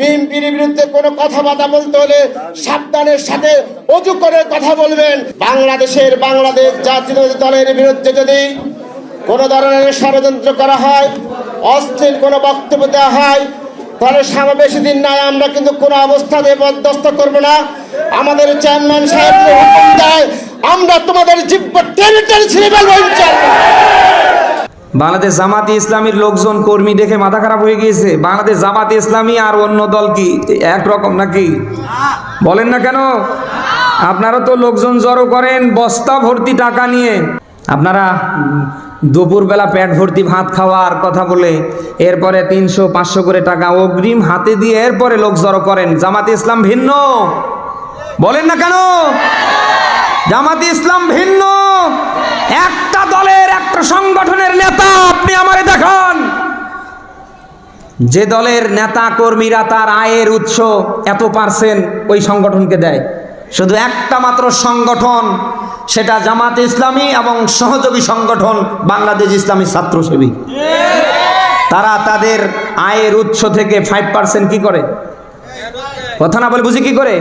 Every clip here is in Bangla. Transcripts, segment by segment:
বিএনপির বিরুদ্ধে কোনো কথাবার্তা বলতে হলে সাবধানের সাথে অজু করে কথা বলবেন বাংলাদেশের বাংলাদেশ জাতীয় দলের বিরুদ্ধে যদি কোনো ধরনের ষড়যন্ত্র করা হয়, অস্থির কোনো বক্তব্য দেওয়া হয়, তাহলে সামনে বেশি দিন নাই, আমরা কিন্তু কোনো অবস্থাতে বরদস্ত করব না আমাদের চেয়ারম্যান সাহেব আমরা তোমাদের জিব্ব টেনে টেনে ছিঁড়ে ফেলব। বাংলাদেশ জামাতে ইসলামীর লোকজন কর্মী দেখে মাথা খারাপ হয়ে গিয়েছে। বাংলাদেশ জামাতে ইসলামী আর অন্য দল কি একরকম নাকি? বলেন না কেন? আপনারা তো লোকজন জড়ো করেন বস্তা ভর্তি টাকা নিয়ে। আপনারা দুপুরবেলা পেট ভর্তি ভাত খাওয়ার কথা বলে এরপরে তিনশো, পাঁচশো করে টাকা অগ্রিম হাতে দিয়ে এরপরে লোক জড়ো করেন। জামাতে ইসলাম ভিন্ন। বলেন না কেন? জামাতে ইসলাম ভিন্ন। একটা একটা সংগঠনের নেতা, আপনি আমারে দেখান। যে দলের নেতা কর্মীরা তার আয়ের উৎস এত পার্সেন্ট ওই সংগঠনকে দেয়। শুধু একটা মাত্র সংগঠন, সেটা জামাত ইসলামী এবং সহযোগী সংগঠন বাংলাদেশ ইসলামী ছাত্রসেবী তারা তাদের আয়ের উৎস থেকে ফাইভ পার্সেন্ট কি করে? কথা না বলে বুঝি কি করে?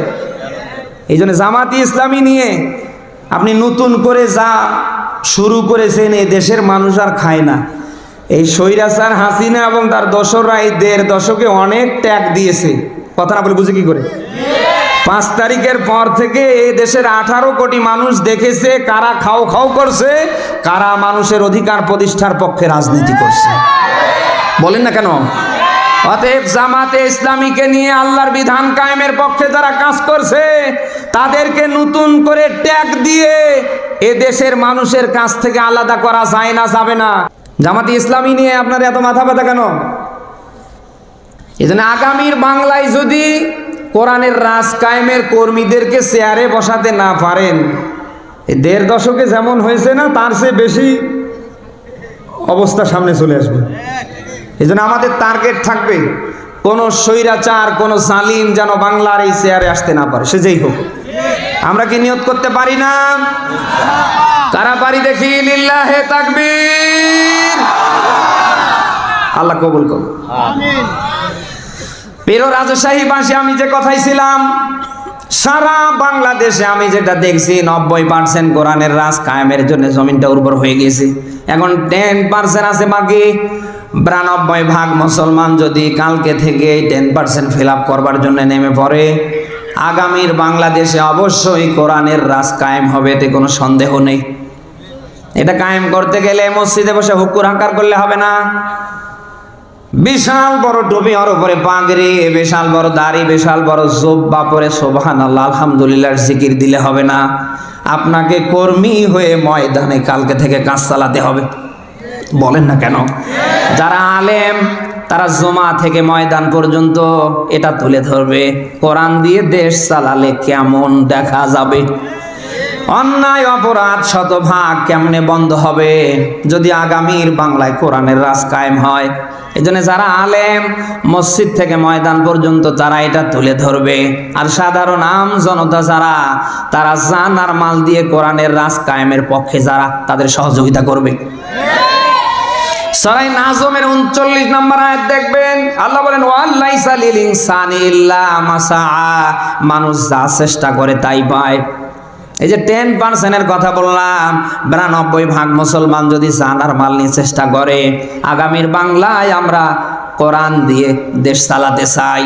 এই জন্য জামাতি ইসলামী নিয়ে আপনি নতুন করে যা শুরু করেছেন এই দেশের মানুষ আর খায় না। এই সৈরাচার হাসিনা এবং তার দশররা এই দেড় দশকে অনেক ট্যাগ দিয়েছে। কথা না বলে বুঝে কি করে? পাঁচ তারিখের পর থেকে এই দেশের আঠারো কোটি মানুষ দেখেছে কারা খাও খাও করছে, কারা মানুষের অধিকার প্রতিষ্ঠার পক্ষে রাজনীতি করছে। বলেন না কেন? অতএব জামাতে ইসলামীকে নিয়ে আল্লাহর বিধান কায়েমের পক্ষে যারা কাজ করছে তাদেরকে নতুন করে ট্যাগ দিয়ে এ দেশের মানুষের কাছ থেকে আলাদা করা যায় না, যাবে না। জামাতে ইসলামী নিয়ে আপনার এত মাথা ব্যথা কেন? এই জন্য আগামীর বাংলায় যদি কোরআনের রাজ কায়েমের কর্মীদেরকে চেয়ারে বসাতে না পারেন দেড় দশকে যেমন হয়েছে না, তার চেয়ে বেশি অবস্থা সামনে চলে আসবে। এই জন্য আমাদের টার্গেট থাকবে, কোনো স্বৈরাচার, কোনো জালিম যেন বাংলার এই চেয়ারে আসতে না পারে, সে যেই হোক। আমরা কি নিয়ত করতে পারি না? কারা পারি দেখি? লিল্লাহে তাকবীর। আল্লাহ কবুল করুন। পেরো রাজশাহী বাসী আমি যে কথাই ছিলাম সারা বাংলাদেশে আমি যেটা দেখছি নব্বই পার্সেন্ট কোরআনের রাজ কায়েমের জন্য জমিনটা উর্বর হয়ে গেছে এখন টেন পার্সেন্ট আছে বাকি। বিরানব্বই ভাগ মুসলমান যদি কালকে থেকে টেন পার্সেন্ট ফিল আপ করবার জন্য নেমে পড়ে আগামীর বাংলাদেশে অবশ্যই কোরআনের রাজ কায়েম হবে, এতে কোনো সন্দেহ নেই। এটা কায়েম করতে গেলে মসজিদে বসে হুকুর হাঁকার করলে হবে না। বিশাল বড় টুপি ওর উপরে পাগড়ি, বিশাল বড় দাড়ি, বিশাল বড় জোব্বা পরে সোবাহান আল্লাহ আলহামদুলিল্লাহ জিকির দিলে হবে না। আপনাকে কর্মী হয়ে ময়দানে কালকে থেকে কাজ চালাতে হবে। বলেন না কেন? যারা আলেম তারা জমা থেকে ময়দান পর্যন্ত এটা তুলে ধরবে। কোরআন দিয়ে দেশ চালালে কেমন দেখা যাবে? অন্যায়, অপরাধ, শতভাগ কেমনে বন্ধ হবে? যদি আগামীর বাংলায় কোরআনের রাজ কায়েম হয় এই জন্য যারা আলেম, মসজিদ থেকে ময়দান পর্যন্ত তারা এটা তুলে ধরবে। আর সাধারণ আম জনতা যারা, তারা জান আর মাল দিয়ে কোরআনের রাজ কায়েমের পক্ষে যারা, তাদের সহযোগিতা করবে। সরাই নাজমের উনচল্লিশ নম্বর আয়াত দেখবেন। আল্লাহ বলেন ওয়াল্লাই সালিল ইনসানি মাসা মানুষ যা চেষ্টা করে তাই পায়। এই যে টেন পার্সেন্টের কথা বললাম, বিরানব্বই ভাগ মুসলমান যদি জানার মাল নিয়ে চেষ্টা করে, আগামীর বাংলায় আমরা কোরআন দিয়ে দেশ চালাতে চাই।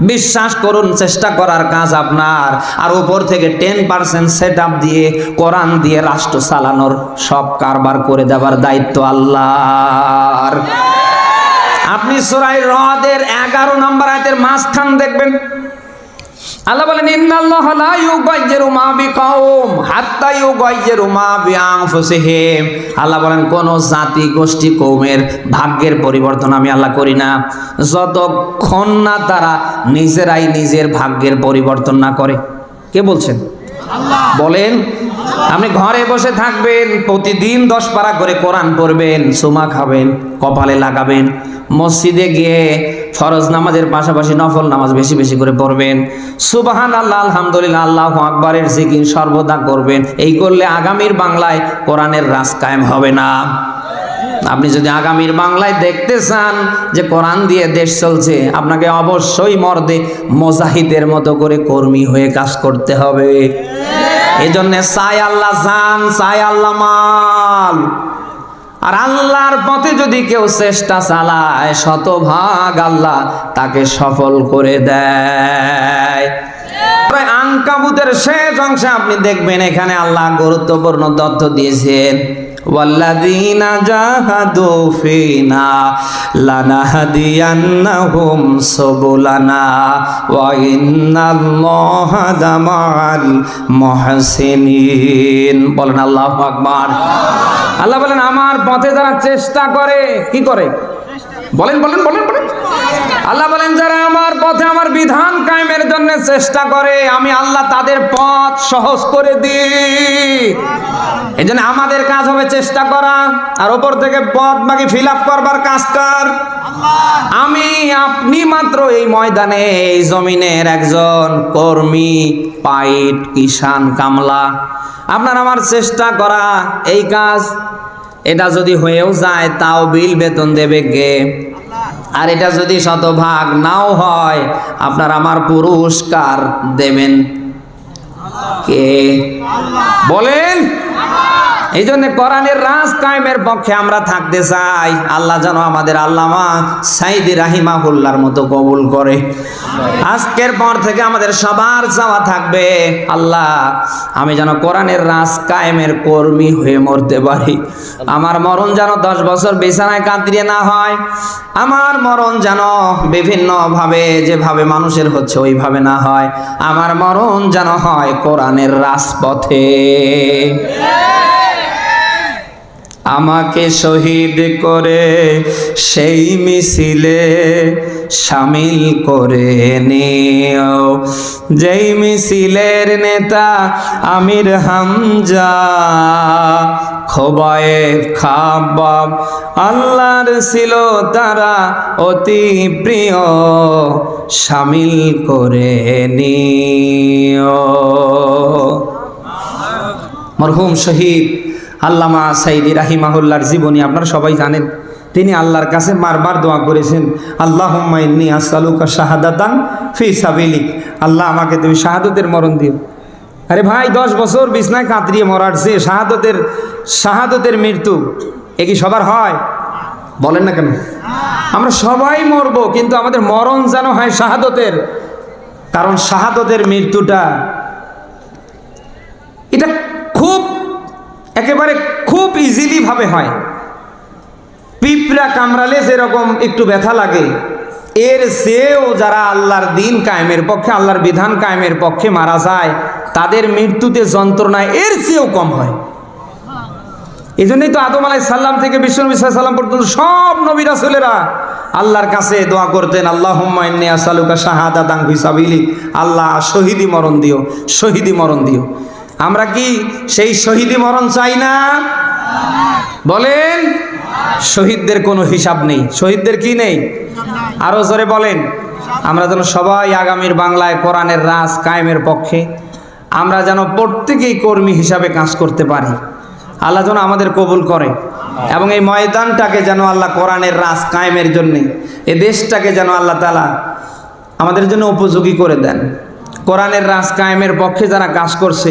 বিশ্বাস করুন, চেষ্টা করার কাজ আপনার। আর উপর থেকে টেন পার্সেন্ট সেট আপ দিয়ে, কোরআন দিয়ে রাষ্ট্র চালানোর সব কারবার করে দেওয়ার দায়িত্ব আল্লাহর। আপনি সুরাই হ্রদের এগারো নম্বর আয়তের মাঝখান দেখবেন। আল্লাহ বলেন ইন্নাল্লাহ লা ইউগাইয়িরু মা বিকাউম হাত্তা ইউগাইয়িরু মা বিআনফুসিহিম। আল্লাহ বলেন কোন জাতি গোষ্ঠী কৌমের ভাগ্যের পরিবর্তন আমি আল্লাহ করি না। যতক্ষণ না তারা নিজেরাই নিজের ভাগ্যের পরিবর্তন না করে। কে বলছেন? বলেন আপনি ঘরে বসে থাকবেন প্রতিদিন দশ পারা করে কোরআন পড়বেন সুমা খাবেন কপালে লাগাবেন মসজিদে গিয়ে ফরজ নামাজের পাশাপাশি নফল নামাজ বেশি বেশি করে পড়বেন। সুবাহান আল্লাহ আলহামদুলিল্লাহ, আল্লাহ আকবরের জিকির সর্বদা করবেন। এই করলে আগামীর বাংলায় কোরআনের রাজ কায়েম হবে না। আপনি যদি আগামীর বাংলায় দেখতে চান যে কোরআন দিয়ে দেশ চলছে, আপনাকে অবশ্যই মর্দে মোজাহিদের মতো করে কর্মী হয়ে কাজ করতে হবে। এই জন্য চাই আল্লাহ জান, চাই আল্লাহ মাল। আর আল্লাহর পথে যদি কেউ চেষ্টা চালায়, শতভাগ আল্লাহ তাকে সফল করে দেয়। আঙ্কাবুতের শেষ অংশে আপনি দেখবেন এখানে আল্লাহ গুরুত্বপূর্ণ তথ্য দিয়েছেন। والذين جاهدوا فينا لنهدينهم سبلنا وإن الله لمع المحسنين বলেন আল্লাহু আকবার আল্লাহ বলেন আমার পথে যারা চেষ্টা করে কি করে বলেন বলেন বলেন বলেন আল্লাহ বলেন, যারা আমার পথে আমার বিধান কায়েমের জন্য চেষ্টা করে, আমি আল্লাহ তাদের পথ সহজ করে দিই। এই জন্য আমাদের কাজ হবে চেষ্টা করা, আর ওপর থেকে পথ বাকি ফিল আপ করবার কাজ কার। আমি আপনি মাত্র এই ময়দানে, এই জমিনের একজন কর্মী, পাইট কিষান কামলা। আপনার আমার চেষ্টা করা এই কাজ। এটা যদি হয়েও যায়, তাও বিল বেতন দেবে কে? আর এটা যদি শতভাগ নাও হয় আপনার আমার পুরস্কার দেবেন। কে? বলেন। এই জন্য কোরআনের রাজ কায়েমের পক্ষে আমরা থাকতে চাই। আল্লাহ যেন আমাদের আল্লামা সাইদি রাহিমাহুল্লার মতো কবুল করে। আজকের পর থেকে আমাদের সবার চাওয়া থাকবে, আল্লাহ, আমি যেন কোরআনের রাজ কায়েমের কর্মী হয়ে মরতে পারি। আমার মরণ যেন দশ বছর বিছানায় কাঁদরিয়ে না হয়। আমার মরণ যেন বিভিন্নভাবে যেভাবে মানুষের হচ্ছে ওইভাবে না হয়। আমার মরণ যেন হয় কোরআনের রাজপথে। আমাকে শহীদ করে, সেই মিছিলে সামিল করে নিও। যেই মিছিলের নেতা আমির হামজা, খোবায়ে খাবাব, আল্লাহর ছিল তারা অতি প্রিয়, সামিল করে নিও। মরহুম শহীদ আল্লামা সাইদি রাহিমাহুল্লার জীবনী আপনারা সবাই জানেন। তিনি আল্লাহর কাছে বারবার দোয়া করেছেন আল্লাহ আসালুকা শাহাদাতান ফি সাবিলিক। আল্লাহ আমাকে তুমি শাহাদতের মরণ দিও। আরে ভাই, দশ বছর বিছনায় কাতরিয়ে মরার শাহাদতের শাহাদতের মৃত্যু, এ কি সবার হয়? বলেন না কেন? আমরা সবাই মরব, কিন্তু আমাদের মরণ যেন হয় শাহাদতের। কারণ শাহাদতের মৃত্যুটা, এটা একেবারে খুব ইজিলি ভাবে হয়। পিঁপড়া কামড়ালে যেরকম একটু ব্যথা লাগে, এর চেয়েও যারা আল্লাহর দিন কায়েমের পক্ষে, আল্লাহর বিধান কায়েমের পক্ষে মারা যায়, তাদের মৃত্যুতে যন্ত্রণায় এর চেয়েও কম হয়। এই জন্যই তো আদম আলাই সাল্লাম থেকে বিশ্বনবী সাল্লাম পর্যন্ত সব নবী রাসুলেরা আল্লাহর কাছে দোয়া করতেন আল্লাহ আসালুকা শাহাদা দাং হিসাবিলি আল্লাহ, শহীদি মরণ দিও, শহীদি মরণ দিও। আমরা কি সেই শহীদি মরণ চাই না? বলেন, শহীদদের কোনো হিসাব নেই। শহীদদের কি নেই? আরও জোরে বলেন, আমরা যেন সবাই আগামীর বাংলায় কোরআনের রাজ কায়েমের পক্ষে, আমরা যেন প্রত্যেকেই কর্মী হিসাবে কাজ করতে পারি। আল্লাহ যেন আমাদের কবুল করে এবং এই ময়দানটাকে যেন আল্লাহ কোরআনের রাজ কায়েমের জন্যে এ দেশটাকে যেন আল্লাহ তালা আমাদের জন্য উপযোগী করে দেন। কোরআনের রাজ কায়েমের পক্ষে যারা কাজ করছে,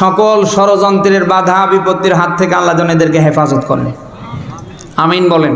সকল ষড়যন্ত্রের বাধা বিপত্তির হাত থেকে আল্লাহ যেন এদেরকে হেফাজত করেন। আমিন বলেন।